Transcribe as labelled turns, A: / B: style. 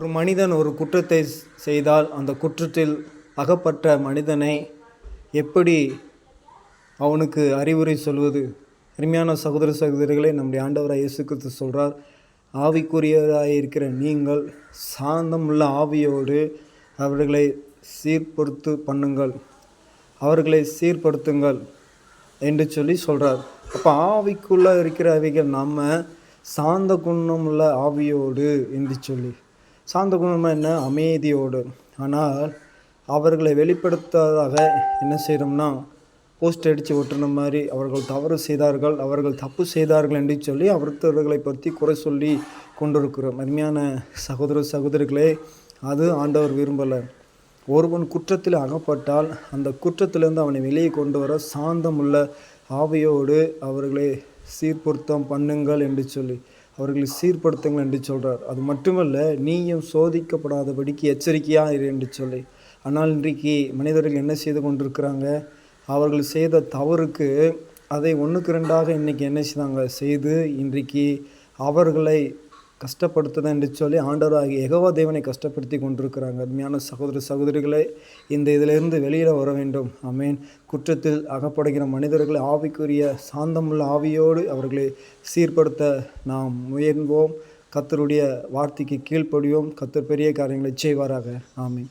A: ஒரு மனிதன் ஒரு குற்றத்தை செய்தால் அந்த குற்றத்தில் அகப்பட்ட மனிதனை எப்படி அவனுக்கு அறிவுரை சொல்வது? அருமையான சகோதர சகோதரிகளை நம்முடைய ஆண்டவராக இயேசு கிறிஸ்து சொல்கிறார் ஆவிக்குரியவராக இருக்கிற நீங்கள் சாந்தமுள்ள ஆவியோடு அவர்களை சீர்படுத்து பண்ணுங்கள். அவர்களை சீர்படுத்துங்கள் என்று சொல்லி சொல்கிறார் அப்போ ஆவிக்குள்ளே இருக்கிற அவைகள் நம்ம சாந்த குணமுள்ள ஆவியோடு என்று சொல்லி. சாந்த குணம் என்ன? அமைதியோடு. ஆனால் அவர்களை வெளிப்படுத்தாதாக என்ன செய்கிறோம்னா போஸ்ட் அடித்து ஒட்டுன மாதிரி அவர்கள் தவறு செய்தார்கள் அவர்கள் தப்பு செய்தார்கள் என்று சொல்லி அவர்களை பற்றி குறை சொல்லி கொண்டிருக்கிறோம். அருமையான சகோதர சகோதரிகளே அது ஆண்டவர் விரும்பலை. ஒருவன் குற்றத்தில் அகப்பட்டால் அந்த குற்றத்திலிருந்து அவனை வெளியே கொண்டு வர சாந்தமுள்ள ஆவியோடு அவர்களை சீர்பொருத்தம் பண்ணுங்கள் என்று சொல்லி. அவர்களை சீர்படுத்துங்கள் என்று சொல்கிறார் அது மட்டுமல்ல நீயும் சோதிக்கப்படாதபடிக்கு எச்சரிக்கையாக இரு என்று சொல்லி. ஆனால் இன்றைக்கு மனிதர்கள் என்ன செய்து கொண்டிருக்கிறாங்க? அவர்கள் செய்த தவறுக்கு அதை ஒன்றுக்கு ரெண்டாக இன்றைக்கி என்ன செய்தாங்க? செய்து இன்றைக்கு அவர்களை கஷ்டப்படுத்துதா என்று சொல்லி ஆண்டவராகிய எகவா தேவனை கஷ்டப்படுத்தி கொண்டிருக்கிறாங்க. அருமையான சகோதர சகோதரிகளை இந்த இதிலிருந்து வெளியில் வர வேண்டும். ஆமேன். குற்றத்தில் அகப்படுகிற மனிதர்களை ஆவிக்குரிய சாந்தமுள்ள ஆவியோடு அவர்களை சீர்படுத்த நாம் முயல்வோம். கத்தருடைய வார்த்தைக்கு கீழ்ப்படியோம் கத்தர் பெரிய காரியங்களை செய்வாராக. ஆமீன்.